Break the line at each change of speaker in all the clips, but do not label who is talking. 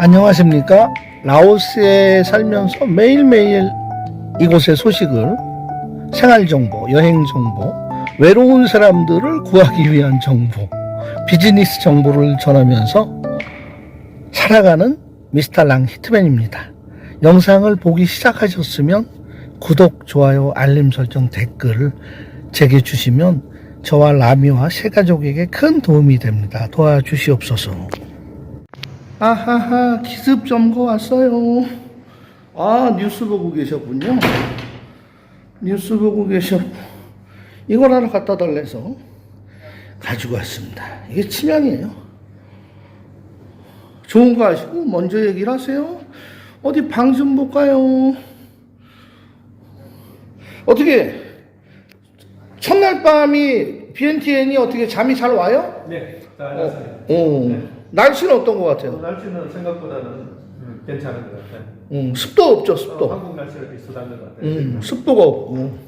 안녕하십니까. 라오스에 살면서 매일매일 이곳의 소식을 생활정보, 여행정보, 외로운 사람들을 구하기 위한 정보, 비즈니스 정보를 전하면서 살아가는 미스터 랑 히트맨입니다. 영상을 보기 시작하셨으면 구독, 좋아요, 알림 설정, 댓글을 제게 주시면 저와 라미와 새 가족에게 큰 도움이 됩니다. 도와주시옵소서. 아하하 기습 점거 왔어요. 아 뉴스 보고 계셨군요. 뉴스 보고 계셨고 이걸 하나 갖다 달래서 가지고 왔습니다. 이게 침향이에요. 좋은 거 아시고 먼저 얘기를 하세요. 어디 방 좀 볼까요? 어떻게 첫날 밤이 BNTN이 어떻게 잠이 잘 와요?
네, 다 알았어요.
어. 날씨는 어떤 것 같아요?
날씨는 생각보다는 음, 괜찮은 것 같아요.
음, 습도 없죠,
어,
습도.
한국 날씨랑 비슷한 것 같아요.
음, 습도가 없고.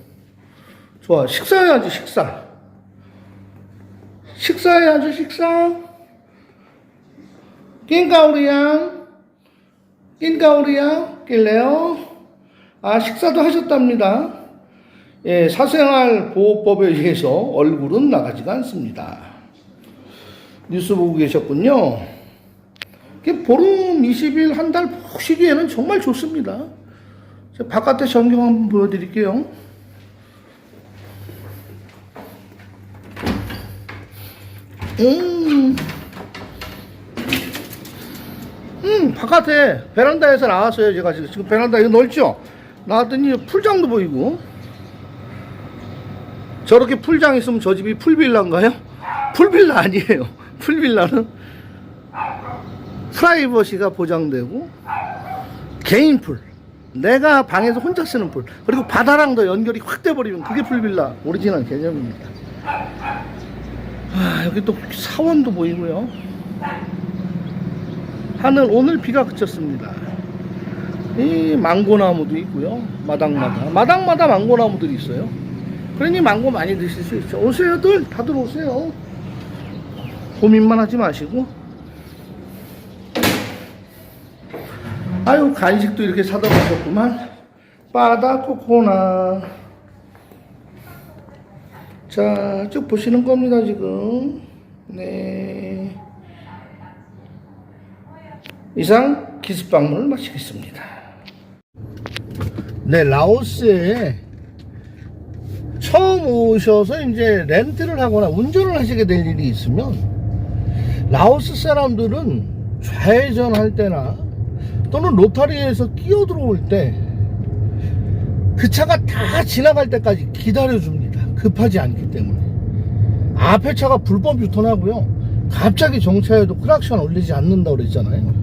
좋아. 식사해야지, 식사. 식사해야지, 식사. 낀가우리양. 낀가우리양. 낄래요? 아, 식사도 하셨답니다. 예, 사생활 보호법에 의해서 얼굴은 나가지가 않습니다. 뉴스 보고 계셨군요. 보름 20일 한 달 보시기에는 정말 좋습니다. 바깥에 전경 한번 보여드릴게요. 음, 음, 바깥에 베란다에서 나왔어요. 제가 지금 베란다 이거 넓죠? 나왔더니 풀장도 보이고. 저렇게 풀장 있으면 저 집이 풀빌라인가요? 풀빌라 아니에요. 풀빌라는 프라이버시가 보장되고 개인 풀 내가 방에서 혼자 쓰는 풀 그리고 바다랑도 연결이 확 돼버리면 그게 풀빌라 오리지널 개념입니다. 아, 여기 또 사원도 보이고요. 하늘 오늘 비가 그쳤습니다. 이 망고나무도 있고요. 마당마다. 마당마다 망고나무들이 있어요. 그러니 망고 많이 드실 수 있죠. 오세요들. 다들 오세요 고민만 하지 마시고. 아유 간식도 이렇게 사다 놓으셨구만. 바다 코코나. 자쭉 보시는 겁니다 지금. 네. 이상 기습방문을 마치겠습니다. 네 라오스에 처음 오셔서 이제 렌트를 하거나 운전을 하시게 될 일이 있으면 라오스 사람들은 좌회전 할 때나 또는 로타리에서 끼어 들어올 때 그 차가 다 지나갈 때까지 기다려 줍니다. 급하지 않기 때문에. 앞에 차가 불법 유턴하고요. 갑자기 정차해도 크락션 올리지 않는다고 그랬잖아요.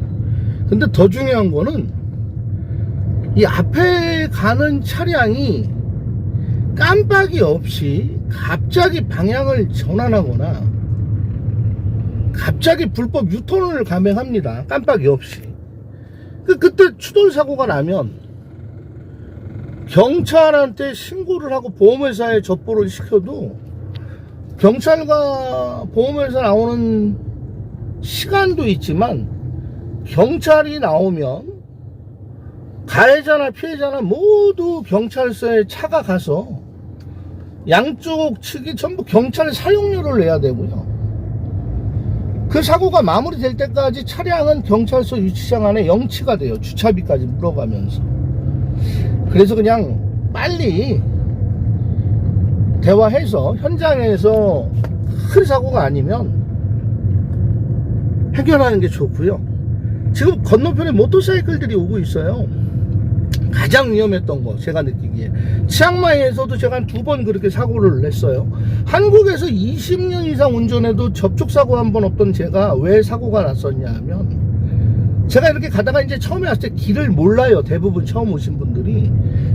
근데 더 중요한 거는 이 앞에 가는 차량이 깜빡이 없이 갑자기 방향을 전환하거나 갑자기 불법 유턴을 감행합니다. 깜빡이 없이. 그, 그때 추돌 사고가 나면 경찰한테 신고를 하고 보험회사에 접보를 시켜도 경찰과 보험회사 나오는 시간도 있지만 경찰이 나오면 가해자나 피해자나 모두 경찰서에 차가 가서 양쪽 측이 전부 경찰 사용료를 내야 되고요. 그 사고가 마무리될 때까지 차량은 경찰서 유치장 안에 영치가 돼요. 주차비까지 물어가면서. 그래서 그냥 빨리 대화해서 현장에서 큰 사고가 아니면 해결하는 게 좋고요. 지금 건너편에 모터사이클들이 오고 있어요. 가장 위험했던 거 제가 느끼기에. 치앙마이에서도 제가 한 두 번 그렇게 사고를 냈어요. 한국에서 20년 이상 운전해도 접촉사고 한 번 없던 제가 왜 사고가 났었냐 하면 제가 이렇게 가다가 이제 처음에 왔을 때 길을 몰라요. 대부분 처음 오신 분들이.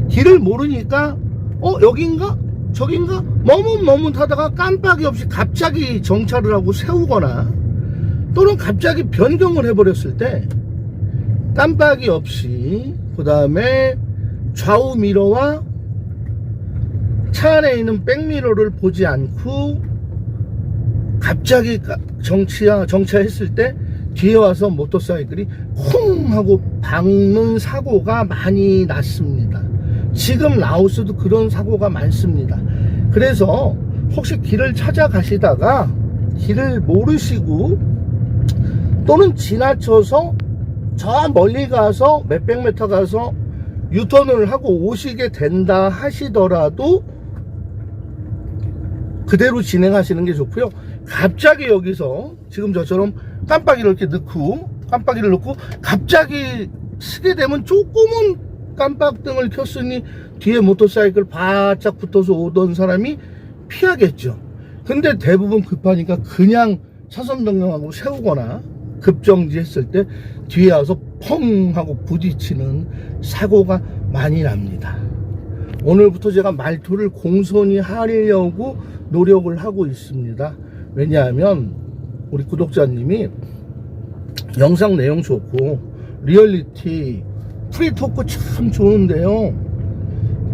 길을 모르니까 어 여긴가? 저긴가? 머뭇머뭇 하다가 깜빡이 없이 갑자기 정차를 하고 세우거나 또는 갑자기 변경을 해버렸을 때 깜빡이 없이 그 다음에 좌우 미러와 차 안에 있는 백미러를 보지 않고 갑자기 가- 정치야 정차했을 때 뒤에 와서 모터사이클이 쿵 하고 박는 사고가 많이 났습니다. 지금 라오스도 그런 사고가 많습니다. 그래서 혹시 길을 찾아가시다가 길을 모르시고 또는 지나쳐서 저 멀리 가서 몇백 미터 가서 유턴을 하고 오시게 된다 하시더라도 그대로 진행하시는 게 좋고요. 갑자기 여기서 지금 저처럼 깜빡이를 이렇게 넣고 깜빡이를 넣고 갑자기 쓰게 되면 조금은 깜빡등을 켰으니 뒤에 모터사이클 바짝 붙어서 오던 사람이 피하겠죠. 근데 대부분 급하니까 그냥 차선 변경하고 세우거나 급정지 했을 때 뒤에 와서 펑 하고 부딪히는 사고가 많이 납니다. 오늘부터 제가 말투를 공손히 하려고 노력을 하고 있습니다. 왜냐하면 우리 구독자님이 영상 내용 좋고 리얼리티 프리토크 참 좋은데요.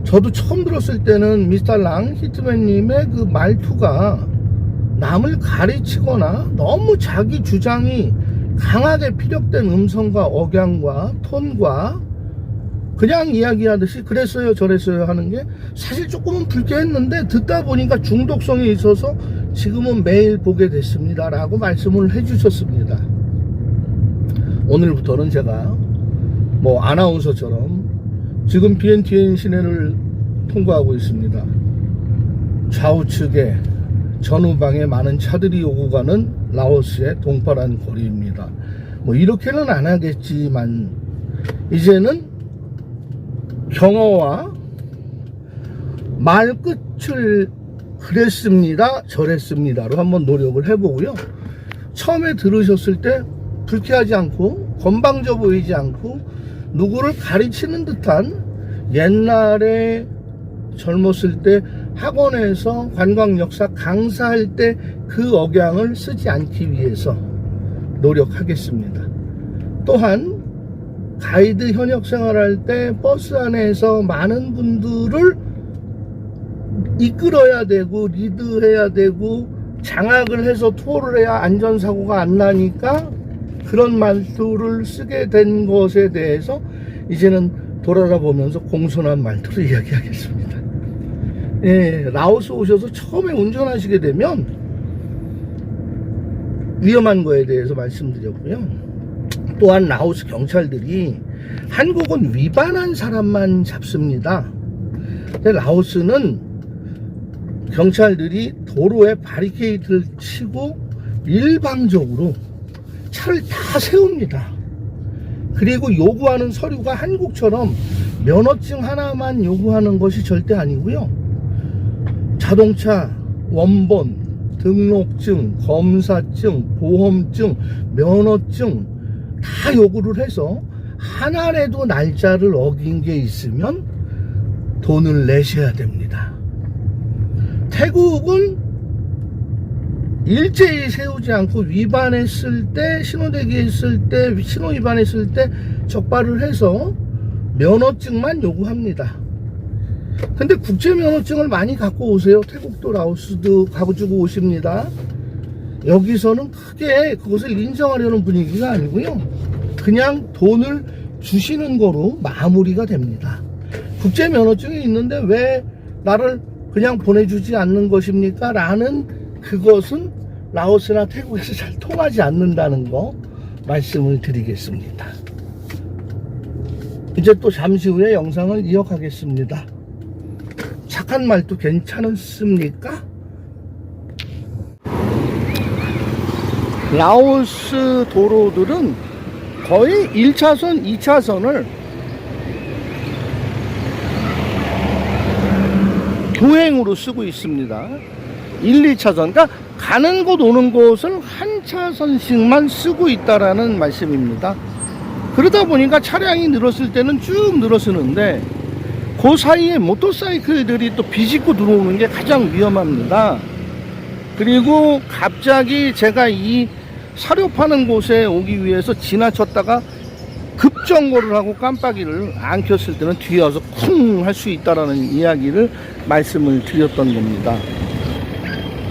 저도 처음 들었을 때는 미스터 랑 히트맨님의 그 말투가 남을 가르치거나 너무 자기 주장이 강하게 피력된 음성과 억양과 톤과 그냥 이야기하듯이 그랬어요 저랬어요 하는 게 사실 조금은 불쾌했는데 듣다 보니까 중독성이 있어서 지금은 매일 보게 됐습니다 라고 말씀을 해주셨습니다. 오늘부터는 제가 뭐 아나운서처럼 지금 BNTN 시내를 통과하고 있습니다. 좌우측에 전후방에 많은 차들이 오고 가는 라오스의 동파란 거리입니다 뭐 이렇게는 안 하겠지만 이제는 경어와 말 끝을 그랬습니다, 저랬습니다로 한번 노력을 해보고요. 처음에 들으셨을 때 불쾌하지 않고 건방져 보이지 않고 누구를 가르치는 듯한 옛날에 젊었을 때 학원에서 관광 역사 강사할 때 그 억양을 쓰지 않기 위해서 노력하겠습니다. 또한 가이드 현역 생활할 때 버스 안에서 많은 분들을 이끌어야 되고 리드해야 되고 장악을 해서 투어를 해야 안전사고가 안 나니까 그런 말투를 쓰게 된 것에 대해서 이제는 돌아다 보면서 공손한 말투를 이야기하겠습니다. 예, 라오스 오셔서 처음에 운전하시게 되면 위험한 거에 대해서 말씀드렸고요. 또한 라오스 경찰들이 한국은 위반한 사람만 잡습니다. 라오스는 경찰들이 도로에 바리케이트를 치고 일방적으로 차를 다 세웁니다. 그리고 요구하는 서류가 한국처럼 면허증 하나만 요구하는 것이 절대 아니고요. 자동차 원본, 등록증, 검사증, 보험증, 면허증 다 요구를 해서 하나라도 날짜를 어긴 게 있으면 돈을 내셔야 됩니다. 태국은 일제히 세우지 않고 위반했을 때 신호대기 했을 때 신호 위반했을 때 적발을 해서 면허증만 요구합니다. 근데 국제 면허증을 많이 갖고 오세요. 태국도 라오스도 가지고 오십니다. 여기서는 크게 그것을 인정하려는 분위기가 아니고요. 그냥 돈을 주시는 거로 마무리가 됩니다. 국제 면허증이 있는데 왜 나를 그냥 보내주지 않는 것입니까? 라는 그것은 라오스나 태국에서 잘 통하지 않는다는 거 말씀을 드리겠습니다. 이제 또 잠시 후에 영상을 이어가겠습니다. 착한 말도 괜찮습니까? 라오스 도로들은 거의 1차선, 2차선을 교행으로 쓰고 있습니다. 1, 2차선. 그러니까 가는 곳 오는 곳을 한 차선씩만 쓰고 있다라는 말씀입니다. 그러다 보니까 차량이 늘었을 때는 쭉 늘어서는데 그 사이에 모터사이클들이 또 비집고 들어오는 게 가장 위험합니다. 그리고 갑자기 제가 이 사료 파는 곳에 오기 위해서 지나쳤다가 급정거를 하고 깜빡이를 안 켰을 때는 뒤에 와서 쿵 할 수 있다라는 이야기를 말씀을 드렸던 겁니다.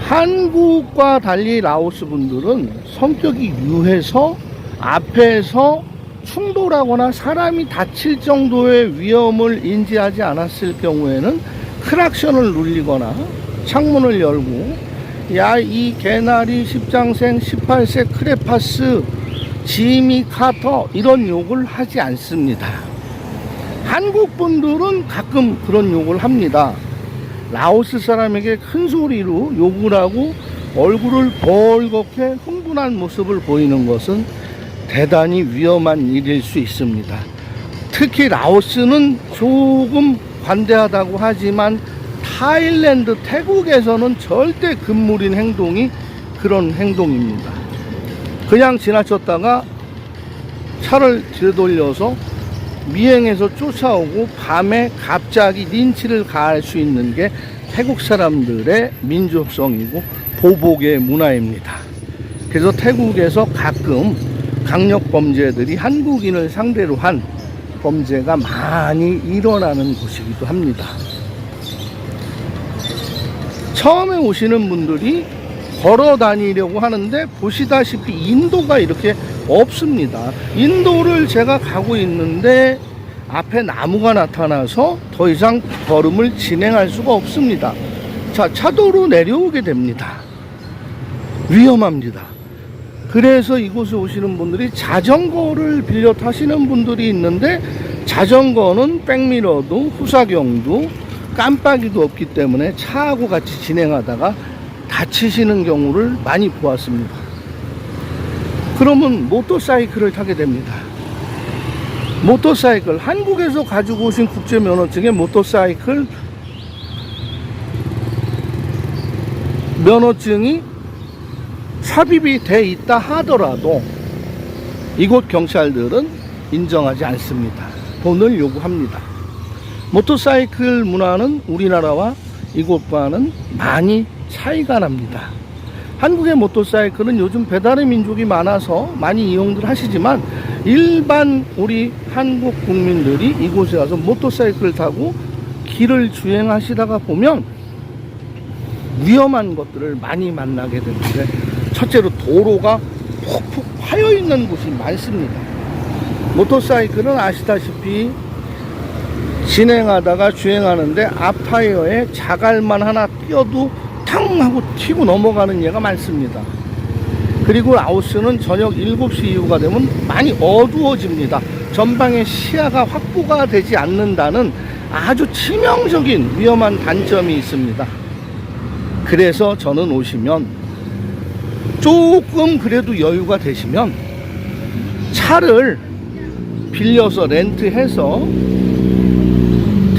한국과 달리 라오스 분들은 성격이 유해서 앞에서 충돌하거나 사람이 다칠 정도의 위험을 인지하지 않았을 경우에는 크락션을 눌리거나 창문을 열고 야 이 개나리 십장생 18세 크레파스 지미 카터 이런 욕을 하지 않습니다. 한국 분들은 가끔 그런 욕을 합니다. 라오스 사람에게 큰 소리로 욕을 하고 얼굴을 벌겋게 흥분한 모습을 보이는 것은 대단히 위험한 일일 수 있습니다. 특히 라오스는 조금 관대하다고 하지만 타일랜드, 태국에서는 절대 금물인 행동이 그런 행동입니다. 그냥 지나쳤다가 차를 되돌려서 미행해서 쫓아오고 밤에 갑자기 린치를 가할 수 있는 게 태국 사람들의 민족성이고 보복의 문화입니다. 그래서 태국에서 가끔 강력 범죄들이 한국인을 상대로 한 범죄가 많이 일어나는 곳이기도 합니다. 처음에 오시는 분들이 걸어 다니려고 하는데 보시다시피 인도가 이렇게 없습니다. 인도를 제가 가고 있는데 앞에 나무가 나타나서 더 이상 걸음을 진행할 수가 없습니다. 자, 차도로 내려오게 됩니다. 위험합니다. 그래서 이곳에 오시는 분들이 자전거를 빌려 타시는 분들이 있는데 자전거는 백미러도 후사경도 깜빡이도 없기 때문에 차하고 같이 진행하다가 다치시는 경우를 많이 보았습니다. 그러면 모터사이클을 타게 됩니다. 모터사이클 한국에서 가지고 오신 국제 면허증에 모터사이클 면허증이 삽입이 돼 있다 하더라도 이곳 경찰들은 인정하지 않습니다. 돈을 요구합니다. 모터사이클 문화는 우리나라와 이곳과는 많이 차이가 납니다. 한국의 모터사이클은 요즘 배달의 민족이 많아서 많이 이용들 하시지만 일반 우리 한국 국민들이 이곳에 와서 모터사이클을 타고 길을 주행하시다가 보면 위험한 것들을 많이 만나게 되는데 첫째로 도로가 푹푹 파여 있는 곳이 많습니다. 모터사이클은 아시다시피 진행하다가 주행하는데 앞타이어에 자갈만 하나 띄어도 탕 하고 튀고 넘어가는 예가 많습니다. 그리고 라오스는 저녁 7시 이후가 되면 많이 어두워집니다. 전방의 시야가 확보가 되지 않는다는 아주 치명적인 위험한 단점이 있습니다. 그래서 저는 오시면 조금 그래도 여유가 되시면 차를 빌려서 렌트해서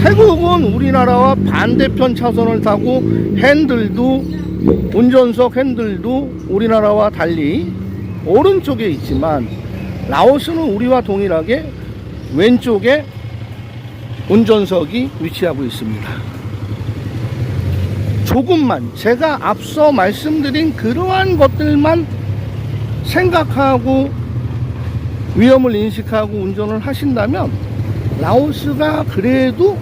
태국은 우리나라와 반대편 차선을 타고 핸들도 운전석 핸들도 우리나라와 달리 오른쪽에 있지만 라오스는 우리와 동일하게 왼쪽에 운전석이 위치하고 있습니다. 조금만 제가 앞서 말씀드린 그러한 것들만 생각하고 위험을 인식하고 운전을 하신다면 라오스가 그래도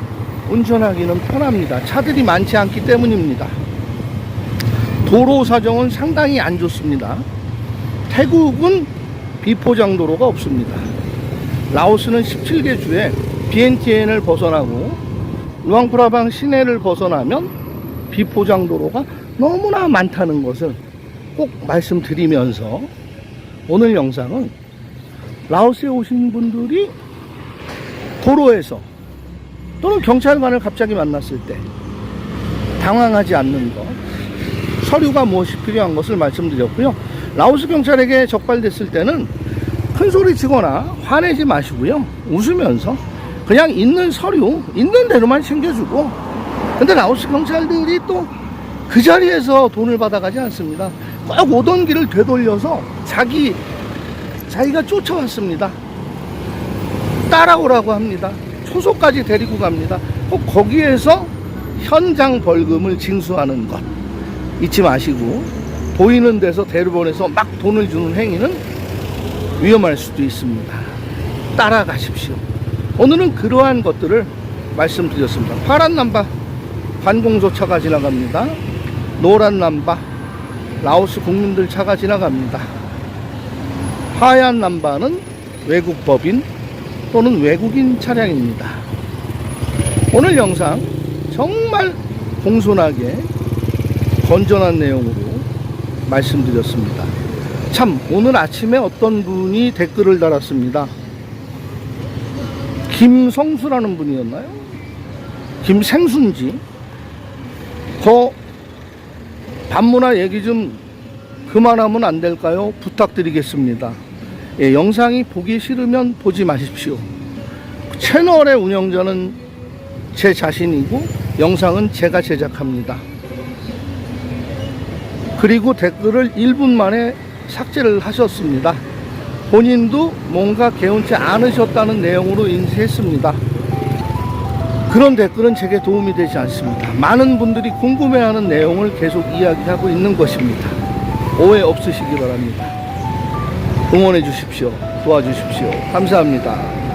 운전하기는 편합니다. 차들이 많지 않기 때문입니다. 도로 사정은 상당히 안 좋습니다. 태국은 비포장 도로가 없습니다. 라오스는 17개 주에 비엔티엔을 벗어나고 루앙프라방 시내를 벗어나면 비포장 도로가 너무나 많다는 것을 꼭 말씀드리면서 오늘 영상은 라오스에 오신 분들이 도로에서 또는 경찰관을 갑자기 만났을 때 당황하지 않는 것 서류가 무엇이 필요한 것을 말씀드렸고요. 라오스 경찰에게 적발됐을 때는 큰 소리 치거나 화내지 마시고요. 웃으면서 그냥 있는 서류 있는 대로만 챙겨주고 근데 라오스 경찰들이 또 그 자리에서 돈을 받아가지 않습니다 꼭 오던 길을 되돌려서 자기 자기가 쫓아왔습니다 따라오라고 합니다. 초소까지 데리고 갑니다. 꼭 거기에서 현장 벌금을 징수하는 것 잊지 마시고 보이는 데서 데려보내서 막 돈을 주는 행위는 위험할 수도 있습니다. 따라가십시오. 오늘은 그러한 것들을 말씀드렸습니다. 파란 남바 관공서 차가 지나갑니다. 노란 남바 라오스 국민들 차가 지나갑니다. 하얀 남바는 외국 법인 또는 외국인 차량입니다. 오늘 영상 정말 공손하게 건전한 내용으로 말씀드렸습니다. 참 오늘 아침에 어떤 분이 댓글을 달았습니다. 김성수라는 분이었나요? 김생순지. 거 반문화 얘기 좀 그만하면 안 될까요? 부탁드리겠습니다. 예, 영상이 보기 싫으면 보지 마십시오. 채널의 운영자는 제 자신이고 영상은 제가 제작합니다. 그리고 댓글을 1분 만에 삭제를 하셨습니다. 본인도 뭔가 개운치 않으셨다는 내용으로 인쇄했습니다. 그런 댓글은 제게 도움이 되지 않습니다. 많은 분들이 궁금해하는 내용을 계속 이야기하고 있는 것입니다. 오해 없으시기 바랍니다. 응원해 주십시오. 도와주십시오. 감사합니다.